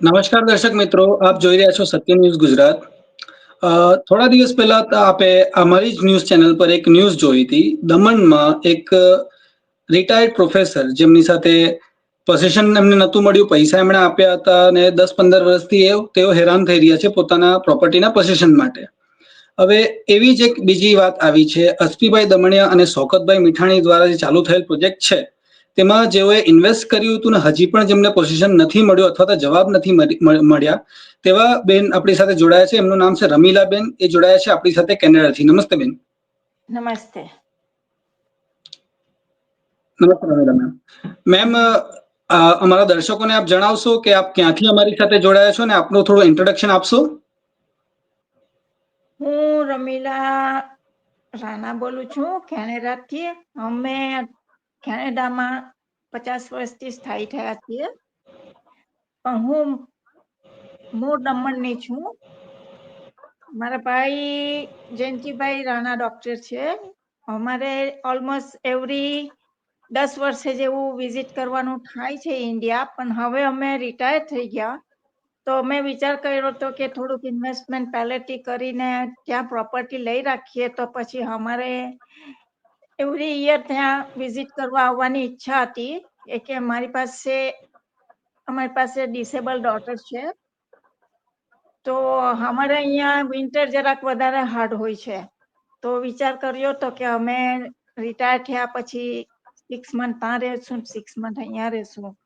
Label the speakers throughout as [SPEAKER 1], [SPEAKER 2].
[SPEAKER 1] નમસ્કાર દર્શક મિત્રો, આપ જોઈ રહ્યા છો સત્ય ન્યૂઝ ગુજરાત. થોડા દિવસ પહેલા આપે અમારી જ ન્યૂઝ ચેનલ પર એક ન્યૂઝ જોઈ હતી. દમણમાં એક રિટાયર્ડ પ્રોફેસર જેમની સાથે પોઝિશન એમને નહોતું મળ્યું, પૈસા એમણે આપ્યા હતા અને દસ પંદર વર્ષથી એ તેઓ હેરાન થઈ રહ્યા છે પોતાના પ્રોપર્ટીના પોઝિશન માટે. હવે એવી જ એક બીજી વાત આવી છે. અસ્પીભાઈ દમણિયા અને શોકતભાઈ મીઠાણી દ્વારા જે ચાલુ થયેલ પ્રોજેક્ટ છે તેમાં જેઓએ ઇન્વેસ્ટ કર્યું હતું ને હજી પણ જેમને પોઝિશન નથી મળ્યું અથવા તો જવાબ નથી મળ્યા તેવા બેન આપણી સાથે જોડાયા છે. એમનું નામ છે રમીલા બેન એ જોડાયા છે આપણી સાથે કેનેડાથી. નમસ્તે બેન.
[SPEAKER 2] નમસ્તે.
[SPEAKER 1] નમસ્તે રમીલા મેમ. મેમ અમારા દર્શકોને આપ જણાવશો કે આપ ક્યાંથી અમારી સાથે જોડાયા છો ને આપનું થોડું ઇન્ટ્રોડક્શન આપશો?
[SPEAKER 2] હું રમીલા રાણા બોલું છું. કેનેડાથી. અમે કેનેડામાં પચાસ વર્ષથી સ્થાયી થયા છીએ. પણ હું મૂળ દમણની છું. મારા ભાઈ જયંતિભાઈ રાણા ડોક્ટર છે. અમારે ઓલમોસ્ટ એવરી દસ વર્ષે જેવું વિઝિટ કરવાનું થાય છે ઇન્ડિયા પણ હવે અમે રિટાયર થઈ ગયા. તો મેં વિચાર કર્યો હતો કે થોડુંક ઇન્વેસ્ટમેન્ટ પહેલેથી કરીને ત્યાં પ્રોપર્ટી લઈ રાખીએ તો પછી અમારે એવરી યર ત્યાં વિઝિટ કરવા આવવાની ઈચ્છા હતી. એ કે મારી પાસે, અમારી પાસે ડિસેબલ ડોટર છે. તો અમારે અહીંયા વિન્ટર જરાક વધારે હાર્ડ હોય છે. તો વિચાર કર્યો તો કે અમે રિટાયર થયા પછી સિક્સ મંથ ત્યાં રહેશું સિક્સ મંથ અહીંયા રહેશું.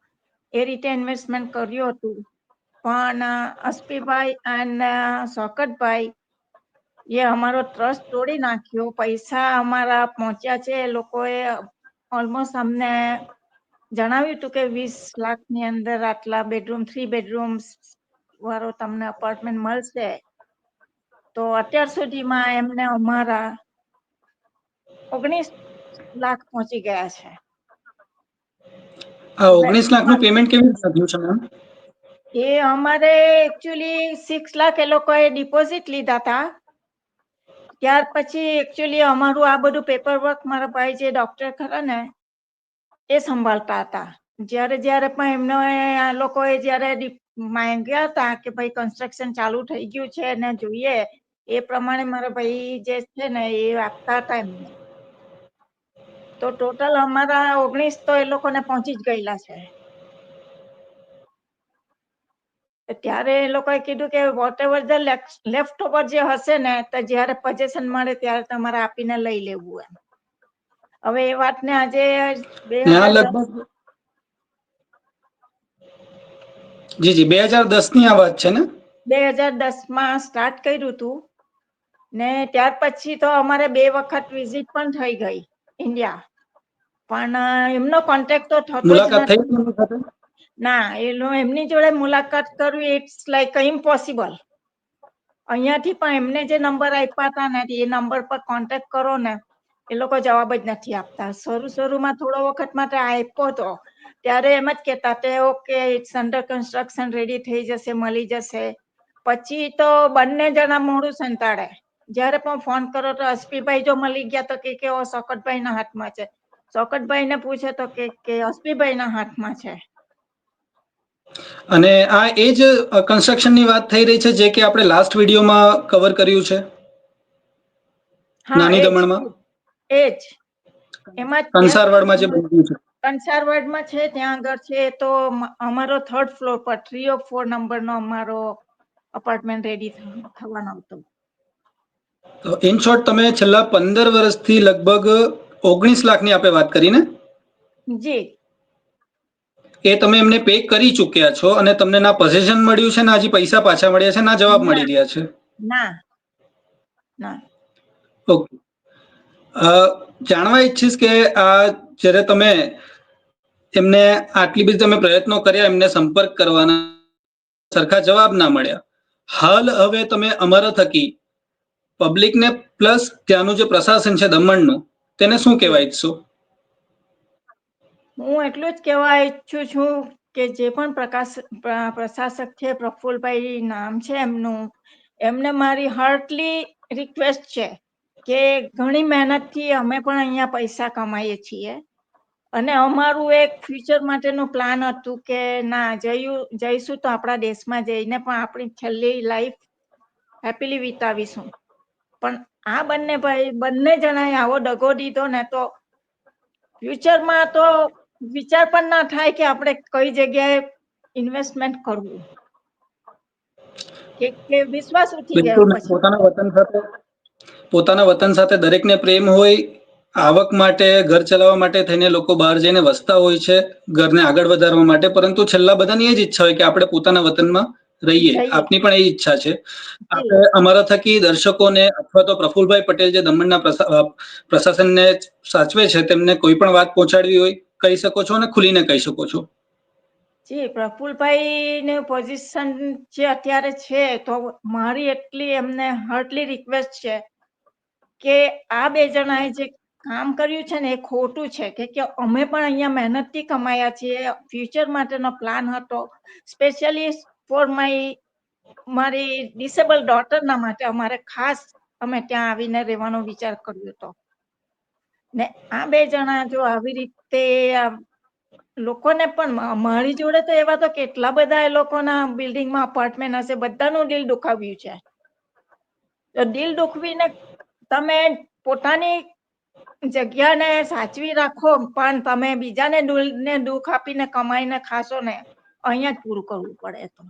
[SPEAKER 2] એ રીતે ઇન્વેસ્ટમેન્ટ કર્યું હતું. પણ અસ્પીભાઈ અને શોકતભાઈ એ અમારો ટ્રસ્ટ તોડી નાખ્યો. પૈસા અમારા પહોંચ્યા છે. એ લોકોએ ઓલમોસ્ટ અમને જણાવ્યું હતું કે વીસ લાખની અંદર આટલા બેડરૂમ થ્રી બેડરૂમ્સ વાળો તમને અપાર્ટમેન્ટ મળશે. તો અત્યાર સુધીમાં એમને અમારા ઓગણીસ લાખ પહોંચી ગયા છે.
[SPEAKER 1] ઓગણીસ લાખનું પેમેન્ટ કેવી રીતે થયું છે મેમ
[SPEAKER 2] એ અમારે એકચ્યુઅલી સિક્સ લાખ એ લોકોએ ડિપોઝિટ લીધા હતા. ત્યાર પછી એકચ્યુઅલી અમારું આ બધું પેપર વર્ક મારા ભાઈ જે ડોક્ટર ખરા ને, એ સંભાળતા હતા. જ્યારે જ્યારે પણ એમને આ લોકોએ જ્યારે માંગ્યા હતા કે ભાઈ કન્સ્ટ્રક્શન ચાલુ થઈ ગયું છે ને જોઈએ, એ પ્રમાણે મારા ભાઈ જે છે ને એ આપતા હતા એમને. તો ટોટલ અમારા ઓગણીસ તો એ લોકોને પહોંચી જ ગયેલા છે. ત્યારે એ લોકોએ કીધું કે whatever the leftover જે હશે ને તો જ્યારે પજેશન મળે ત્યારે તમારે આપીને લઈ લેવું એમ. હવે એ વાતને આજે બે
[SPEAKER 1] જી જી બે હજાર દસની આ વાત છે ને?
[SPEAKER 2] બે હજાર દસમાં સ્ટાર્ટ કર્યું હતું ને ત્યાર પછી તો અમારે બે વખત વિઝિટ પણ થઈ ગઈ ઇન્ડિયા પણ એમનો કોન્ટેક્ટ તો થતો જ નથી. ના, એ એમની જોડે મુલાકાત કરવી ઇટ્સ લાઈક ઇમ્પોસિબલ અહીંયાથી પણ એમને જે નંબર આપ્યા હતા ને, એ નંબર પર કોન્ટેક્ટ કરો ને, એ લોકો જવાબ જ નથી આપતા. શરૂ શરૂમાં થોડો વખત માટે આપ્યો હતો ત્યારે એમ જ કેતા તે okay it's under construction ready થઈ જશે, મળી જશે. પછી તો બંને જણા મોડું સંતાડે. જ્યારે પણ ફોન કરો તો અસ્પીભાઈ જો મળી ગયા તો કે ઓ સોકટભાઈના હાથમાં છે. સોકટભાઈને પૂછે તો કે અસ્પીભાઈ ના હાથમાં છે.
[SPEAKER 1] અને આ એ જ કન્સ્ટ્રક્શનની વાત થઈ રહી છે જે કે આપણે લાસ્ટ વિડીયોમાં કવર કર્યું છે? નાની દમણમાં?
[SPEAKER 2] એ જ. એમાં
[SPEAKER 1] કંસારવાડમાં જે બન્યું છે.
[SPEAKER 2] કંસારવાડમાં છે ત્યાં આગળ છે તો અમારો થર્ડ ફ્લોર પર થ્રી ઓફ ફોર નંબરનો અમારો અપાર્ટમેન્ટ રેડી થવાનો હતો.
[SPEAKER 1] તો ઇન શોર્ટ તમે છેલ્લા પંદર વર્ષથી લગભગ ઓગણીસ લાખની આપણે વાત કરીને?
[SPEAKER 2] જી.
[SPEAKER 1] એ તમે એમને પે કરી ચૂક્યા છો અને તમને ના પોઝિશન મળ્યું છે ના હજી પૈસા પાછા મળ્યા છે ના જવાબ મળી રહ્યા છે.
[SPEAKER 2] ના. ના.
[SPEAKER 1] ઓકે જાણવા ઈચ્છીશ કે આ જ્યારે તમે એમને આટલી બધી તમે પ્રયત્નો કર્યા એમને સંપર્ક કરવાના સરખા જવાબ ના મળ્યા. હાલ હવે તમે અમારા થકી પબ્લિકને પ્લસ ત્યાંનું જે પ્રશાસન છે દમણનું તેને શું કહેવા ઈચ્છશો?
[SPEAKER 2] હું એટલું જ કહેવા ઈચ્છું છું કે જે પણ પ્રકાશ પ્રશાસક છે, પ્રફુલભાઈ નામ છે એમનું, એમને મારી હાર્ટલી રિક્વેસ્ટ છે કે ઘણી મહેનતથી અમે પણ અહીંયા પૈસા કમાઈએ છીએ. અને અમારું એક ફ્યુચર માટેનું પ્લાન હતું કે ના, જયું, જઈશું તો આપણા દેશમાં જઈને પણ આપણી છેલ્લી લાઈફ હેપીલી વિતાવીશું. પણ આ બંને ભાઈ, બંને જણાએ આવો દગો દીધો ને તો ફ્યુચરમાં તો વિચાર પણ ના થાય કે આપણે કઈ જગ્યાએ ઇન્વેસ્ટમેન્ટ કરવું. કે વિશ્વાસ ઉઠી ગયો
[SPEAKER 1] પોતાના વતન સાથે પોતાના વતન સાથે દરેકને પ્રેમ હોય આવક માટે ઘર ચલાવવા માટે થઈને લોકો બહાર જઈને વસતા હોય છે ઘરને આગળ વધારવા માટે. પરંતુ છેલ્લા બધાની એ જ ઈચ્છા હોય કે આપણે પોતાના વતનમાં રહીએ. આપની પણ એ ઈચ્છા છે. આપણે અમારા થકી દર્શકોને અથવા તો પ્રફુલભાઈ પટેલ જે દમણના પ્રશાસનને સાચવે છે તેમને કોઈ પણ વાત પહોંચાડવી હોય કહી શકો છો અને ખુલીને કહી શકો છો.
[SPEAKER 2] જી પ્રફુલભાઈ ને પોઝિશન જે અત્યારે છે, તો મારી એટલી એમને હાર્ટલી રિક્વેસ્ટ છે કે આ બે જણાએ જે કામ કર્યું છે ને એ ખોટું છે, કે કે અમે પણ અહીંયા મહેનતથી કમાયા છીએ ફ્યુચર માટેનો પ્લાન હતો સ્પેશિયલી ફોર માય મારી ડિસેબલ ડોટરના માટે અમારે ખાસ અમે ત્યાં આવીને રહેવાનો વિચાર કર્યો હતો. ને આ બે જણા જો આવી રીતે લોકોને પણ મારી જોડે તો એવા તો કેટલા બધા એ લોકોના બિલ્ડિંગમાં અપાર્ટમેન્ટ હશે, બધાનું દિલ દુખાવ્યું છે. તો દિલ દુખવીને તમે પોતાની જગ્યાને સાચવી રાખો, પણ તમે બીજાને દિલને દુઃખ આપીને કમાઈને ખાશો ને, અહીંયા જ પૂરું કરવું પડે તો.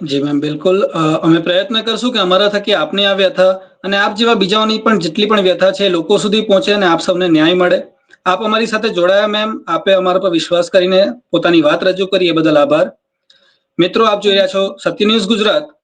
[SPEAKER 1] જી મેમ, બિલકુલ. અમે પ્રયત્ન કરશું કે અમારા થકી આપની આ વ્યથા અને આપ જેવા બીજાઓની પણ જેટલી પણ વ્યથા છે લોકો સુધી પહોંચે અને આપ સૌને ન્યાય મળે. આપ અમારી સાથે જોડાયા મેમ આપે અમારા પર વિશ્વાસ કરીને પોતાની વાત રજૂ કરી, એ બદલ આભાર. મિત્રો, આપ જોઈ રહ્યા છો સત્ય ન્યૂઝ ગુજરાત.